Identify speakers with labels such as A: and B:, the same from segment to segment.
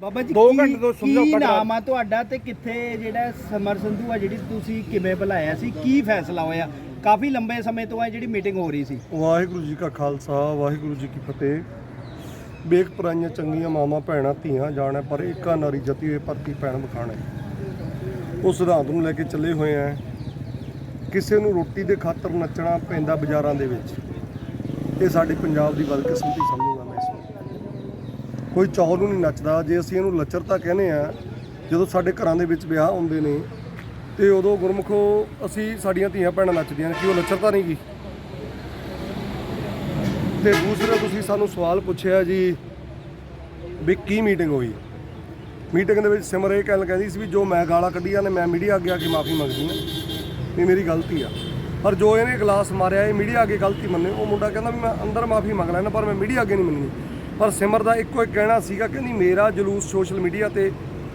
A: ਬਾਬਾ ਜੀ
B: ਦੋ
A: ਕੀ-
B: ਘੰਟੇ ਤੋਂ ਸਮਝੌਤਾ
A: ਕੀ ਨਾਮ ਆ ਤੁਹਾਡਾ ਤੇ ਕਿੱਥੇ ਜਿਹੜਾ ਸਮਰ ਸੰਧੂ ਆ ਜਿਹੜੀ ਤੁਸੀਂ ਕਿਵੇਂ ਬੁਲਾਇਆ ਸੀ? ਕੀ ਫੈਸਲਾ ਹੋਇਆ? ਕਾਫੀ ਲੰਬੇ ਸਮੇਂ ਤੋਂ ਆ ਜਿਹੜੀ ਮੀਟਿੰਗ ਹੋ ਰਹੀ ਸੀ।
C: ਵਾਹਿਗੁਰੂ ਜੀ ਕਾ ਖਾਲਸਾ ਵਾਹਿਗੁਰੂ ਜੀ ਕੀ ਫਤਿਹ। ਬੇਕ ਪਰਾਈਆਂ ਚੰਗੀਆਂ ਮਾਵਾਂ ਭੈਣਾਂ ਧੀਆਂ ਜਾਣੈ ਪਰ ਏਕਾ ਨਾਰੀ ਜਤੀ ਹੋਏ ਪਰਤੀ ਭੈਣ ਬਖਾਣੇ ਉਸ ਸਿਧਾਂਤ ਨੂੰ ਲੈ ਕੇ ਚੱਲੇ ਹੋਏ ਆ। ਕਿਸੇ ਨੂੰ ਰੋਟੀ ਦੇ ਖਾਤਰ ਨੱਚਣਾ ਪੈਂਦਾ ਬਾਜ਼ਾਰਾਂ ਦੇ ਵਿੱਚ। ਇਹ ਸਾਡੇ ਪੰਜਾਬ ਦੀ ਬਦਕਿਸਮਤੀ ਨੂੰ ਕੋਈ ਚੌਲ ਨੂੰ ਨਹੀਂ ਨੱਚਦਾ। ਜੇ ਅਸੀਂ ਇਹਨੂੰ ਲੱਚਰਤਾ ਕਹਿੰਦੇ ਆ ਜਦੋਂ ਸਾਡੇ ਘਰਾਂ ਦੇ ਵਿੱਚ ਵਿਆਹ ਹੁੰਦੇ ਨੇ, ਤੇ ਉਦੋਂ ਗੁਰਮੁਖੋ ਅਸੀਂ ਸਾਡੀਆਂ ਧੀਆਂ ਭੈਣਾਂ ਨੱਚਦੀਆਂ ਨੇ, ਕਿ ਉਹ ਲੱਚਰਤਾ ਨਹੀਂ ਗੀ ਤੇ ਦੂਸਰਾ ਤੁਸੀਂ ਸਾਨੂੰ ਸਵਾਲ ਪੁੱਛਿਆ ਜੀ ਵੀ ਕੀ ਮੀਟਿੰਗ ਹੋਈ? ਮੀਟਿੰਗ ਦੇ ਵਿੱਚ ਸਿਮਰ ਇਹ ਕਹਿਣ ਕਹਿੰਦੀ ਸੀ ਵੀ ਜੋ ਮੈਂ ਗਾਲਾਂ ਕੱਢੀਆਂ ਨੇ, ਮੈਂ ਮੀਡੀਆ ਅੱਗੇ ਆ ਕੇ ਮਾਫੀ ਮੰਗਦੀ ਹਾਂ, ਵੀ ਮੇਰੀ ਗਲਤੀ ਆ। ਪਰ ਜੋ ਇਹਨੇ ਗਲਾਸ ਮਾਰਿਆ, ਇਹ ਮੀਡੀਆ ਅੱਗੇ ਗਲਤੀ ਮੰਨੇ। ਉਹ ਮੁੰਡਾ ਕਹਿੰਦਾ ਵੀ ਮੈਂ ਅੰਦਰ ਮਾਫੀ ਮੰਗ ਲੈਣਾ ਪਰ ਮੈਂ ਮੀਡੀਆ ਅੱਗੇ ਨਹੀਂ ਮੰਨਣੀ। ਪਰ ਸਿਮਰ ਦਾ ਇੱਕੋ ਇੱਕ ਕਹਿਣਾ ਸੀਗਾ ਕਹਿੰਦੀ ਮੇਰਾ ਜਲੂਸ ਸੋਸ਼ਲ ਮੀਡੀਆ ਤੇ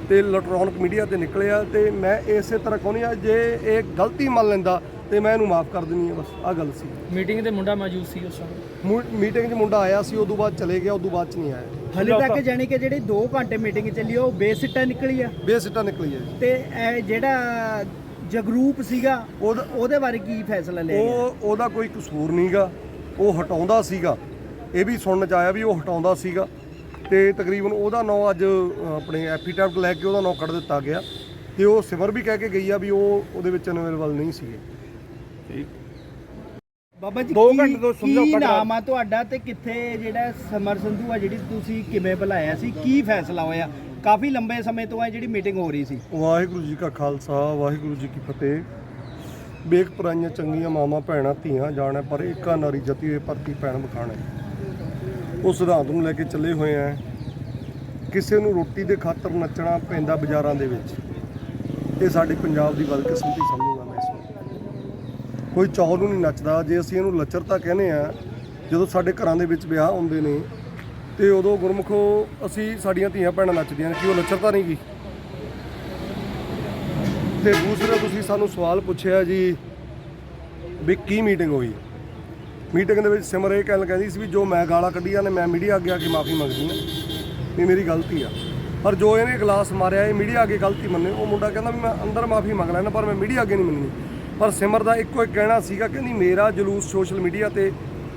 C: ਤੇ ਇਲੈਕਟ੍ਰੋਨਿਕ ਮੀਡੀਆ ਤੇ ਨਿਕਲਿਆ ਤੇ ਮੈਂ ਇਸੇ ਤਰ੍ਹਾਂ ਕਹਿੰਦੀ ਆ ਜੇ ਇਹ ਗਲਤੀ ਮੰਨ ਲੈਂਦਾ ਤੇ ਮੈਂ ਇਹਨੂੰ ਮਾਫ ਕਰ ਦਿੰਨੀ ਆ ਬਸ ਆ ਗੱਲ ਸੀ।
D: ਮੀਟਿੰਗ ਦੇ ਮੁੰਡਾ ਮੌਜੂਦ ਸੀ ਉਸ ਸਮੇਂ?
C: ਮੁ- ਮੀਟਿੰਗ 'ਚ ਮੁੰਡਾ ਆਇਆ ਸੀ ਉਦੋਂ ਬਾਅਦ ਚਲੇ ਗਿਆ ਉਦੋਂ ਬਾਅਦ 'ਚ ਨਹੀਂ ਆਇਆ।
A: ਹਲੇ ਤੱਕ ਜਾਣੀ ਕਿ ਜਿਹੜੀ 2 ਘੰਟੇ ਮੀਟਿੰਗ ਚੱਲੀ ਉਹ ਬੇਸਿੱਟਾ ਨਿਕਲੀ ਆ।
C: ਬੇਸਿੱਟਾ ਨਿਕਲੀ ਹੈ ਜੀ।
A: ਤੇ ਇਹ ਜਿਹੜਾ ਜਗਰੂਪ ਸੀਗਾ
C: ਉਹਦਾ
A: ਉਹਦੇ ਬਾਰੇ ਕੀ ਫੈਸਲਾ ਲਿਆ ਗਿਆ?
C: ਉਹ ਉਹਦਾ ਕੋਈ ਕਸੂਰ ਨਹੀਂਗਾ ਉਹ ਹਟਾਉਂਦਾ ਸੀਗਾ। ਇਹ ਵੀ ਸੁਣਨ ਚ ਆਇਆ ਵੀ ਉਹ ਹਟਾਉਂਦਾ ਸੀਗਾ ਤੇ ਤਕਰੀਬਨ ਉਹਦਾ ਨਾਂ ਅੱਜ ਆਪਣੇ ਐਫੀਟੈਪਟ ਲੈ ਕੇ ਉਹਦਾ ਨਾਂ ਕੱਢ ਦਿੱਤਾ ਗਿਆ ਤੇ ਉਹ ਸਿਮਰ ਵੀ ਕਹਿ ਕੇ ਗਈ ਆ ਵੀ ਉਹ ਉਹਦੇ ਵਿੱਚ ਅਨਵੇਲੇਬਲ ਨਹੀਂ ਸੀਗੇ।
A: ਬਾਬਾ ਜੀ
B: ਦੋ ਘੰਟੇ ਤੋਂ ਸਮਝੌਤਾ ਕਰਾ-
A: ਨਾਮ ਆ ਤੁਹਾਡਾ ਤੇ ਕਿੱਥੇ ਜਿਹੜਾ ਸਮਰ ਸੰਧੂ ਆ ਜਿਹੜੀ ਤੁਸੀਂ ਕਿਵੇਂ ਬੁਲਾਇਆ ਸੀ ਕੀ ਫੈਸਲਾ ਹੋਇਆ? ਕਾਫੀ ਲੰਬੇ ਸਮੇਂ ਤੋਂ ਆ ਜਿਹੜੀ ਮੀਟਿੰਗ ਹੋ ਰਹੀ ਸੀ।
C: ਵਾਹਿਗੁਰੂ ਜੀ ਕਾ ਖਾਲਸਾ ਵਾਹਿਗੁਰੂ ਜੀ ਕੀ ਫਤਿਹ। ਬੇਕ ਪਰਾਈਆਂ ਚੰਗੀਆਂ ਮਾਵਾਂ ਭੈਣਾਂ ਧੀਆਂ ਜਾਣੈ ਪਰ ਏਕਾ ਨਾਰੀ ਜਤੀ ਹੋਏ ਪਰਤੀ ਭੈਣ ਬਖਾਣੇ ਉਸ ਸਿਧਾਂਤ ਨੂੰ ਲੈ ਕੇ ਚੱਲੇ ਹੋਏ ਆ ਕਿਸੇ ਨੂੰ ਰੋਟੀ ਦੇ ਖਾਤਰ ਨੱਚਣਾ ਪੈਂਦਾ ਬਾਜ਼ਾਰਾਂ ਦੇ ਵਿੱਚ। ਇਹ ਸਾਡੇ ਪੰਜਾਬ ਦੀ ਬਦਕਿਸਮਤੀ ਸਮਝੂਗਾ ਮੈਂ ਇਸ ਨੂੰ ਕੋਈ ਚੌਲ ਨੂੰ ਨਹੀਂ ਨੱਚਦਾ। ਜੇ ਅਸੀਂ ਇਹਨੂੰ ਲੱਚਰਤਾ ਕਹਿੰਦੇ ਆ, ਜਦੋਂ ਸਾਡੇ ਘਰਾਂ ਦੇ ਵਿੱਚ ਵਿਆਹ ਹੁੰਦੇ ਨੇ, ਤੇ ਉਦੋਂ ਗੁਰਮੁਖੋ ਅਸੀਂ ਸਾਡੀਆਂ ਧੀਆਂ ਭੈਣਾਂ ਨੱਚਦੀਆਂ ਨੇ, ਕਿ ਉਹ ਲੱਚਰਤਾ ਨਹੀਂ ਗੀ ਤੇ ਦੂਸਰਾ ਤੁਸੀਂ ਸਾਨੂੰ ਸਵਾਲ ਪੁੱਛਿਆ ਜੀ ਵੀ ਕੀ ਮੀਟਿੰਗ ਹੋਈ? ਮੀਟਿੰਗ ਦੇ ਵਿੱਚ ਸਿਮਰ ਇਹ ਕਹਿਣ ਕਹਿੰਦੀ ਸੀ ਵੀ ਜੋ ਮੈਂ ਗਾਲਾਂ ਕੱਢੀਆਂ ਨੇ, ਮੈਂ ਮੀਡੀਆ ਅੱਗੇ ਆ ਕੇ ਮਾਫੀ ਮੰਗਦੀ ਹਾਂ। ਵੀ ਮੇਰੀ ਗਲਤੀ ਆ। ਪਰ ਜੋ ਇਹਨੇ ਗਲਾਸ ਮਾਰਿਆ, ਇਹ ਮੀਡੀਆ ਅੱਗੇ ਗਲਤੀ ਮੰਨੇ। ਉਹ ਮੁੰਡਾ ਕਹਿੰਦਾ ਵੀ ਮੈਂ ਅੰਦਰ ਮਾਫੀ ਮੰਗ ਲੈਣਾ ਪਰ ਮੈਂ ਮੀਡੀਆ ਅੱਗੇ ਨਹੀਂ ਮੰਨਣੀ। ਪਰ ਸਿਮਰ ਦਾ ਇੱਕੋ ਇੱਕ ਕਹਿਣਾ ਸੀਗਾ ਕਹਿੰਦੀ ਮੇਰਾ ਜਲੂਸ ਸੋਸ਼ਲ ਮੀਡੀਆ ਤੇ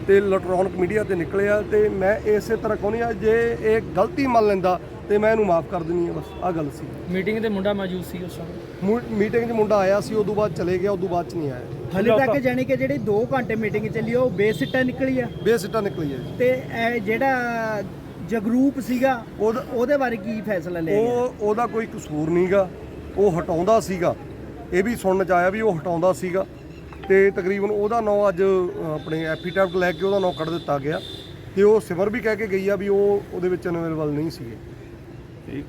C: ਤੇ ਇਲੈਕਟ੍ਰੋਨਿਕ ਮੀਡੀਆ ਤੇ ਨਿਕਲਿਆ ਤੇ ਮੈਂ ਇਸੇ ਤਰ੍ਹਾਂ ਕਹਿੰਦੀ ਆ ਜੇ ਇਹ ਗਲਤੀ ਮੰਨ ਲੈਂਦਾ ਤੇ ਮੈਂ ਇਹਨੂੰ ਮਾਫ ਕਰ ਦਿੰਨੀ ਆ ਬਸ ਆ ਗੱਲ ਸੀ।
D: ਮੀਟਿੰਗ ਦੇ ਮੁੰਡਾ ਮੌਜੂਦ ਸੀ ਉਸ ਸਮੇਂ?
C: ਮੀਟਿੰਗ 'ਚ ਮੁੰਡਾ ਆਇਆ ਸੀ ਉਦੋਂ ਬਾਅਦ ਚਲੇ ਗਿਆ ਉਦੋਂ ਬਾਅਦ 'ਚ ਨਹੀਂ ਆਇਆ।
A: ਹਲੇ ਤੱਕ ਜਾਣੀ ਕਿ ਜਿਹੜੀ 2 ਘੰਟੇ ਮੀਟਿੰਗ ਚੱਲੀ ਉਹ ਬੇਸਿੱਟਾ ਨਿਕਲੀ ਆ।
C: ਬੇਸਿੱਟਾ ਨਿਕਲੀ ਹੈ ਜੀ।
A: ਤੇ ਇਹ ਜਿਹੜਾ ਜਗਰੂਪ ਸੀਗਾ
C: ਉਹਦਾ
A: ਉਹਦੇ ਬਾਰੇ ਕੀ ਫੈਸਲਾ ਲਿਆ ਗਿਆ?
C: ਉਹ ਉਹਦਾ ਕੋਈ ਕਸੂਰ ਨਹੀਂਗਾ ਉਹ ਹਟਾਉਂਦਾ ਸੀਗਾ। ਇਹ ਵੀ ਸੁਣਨ ਚ ਆਇਆ ਵੀ ਉਹ ਹਟਾਉਂਦਾ ਸੀਗਾ। ਤੇ ਤਕਰੀਬਨ ਉਹਦਾ ਨਾਂ ਅੱਜ ਆਪਣੇ ਐਫੀਟੈਪਟ ਲੈ ਕੇ ਉਹਦਾ ਨਾਂ ਕੱਢ ਦਿੱਤਾ ਗਿਆ। ਤੇ ਉਹ ਸਿਵਰ ਵੀ ਕਹਿ ਕੇ ਗਈ ਆ ਵੀ ਉਹ ਉਹਦੇ ਵਿੱਚ ਅਨਵੇਲੇਬਲ ਨਹੀਂ ਸੀਗੇ। ਠੀਕ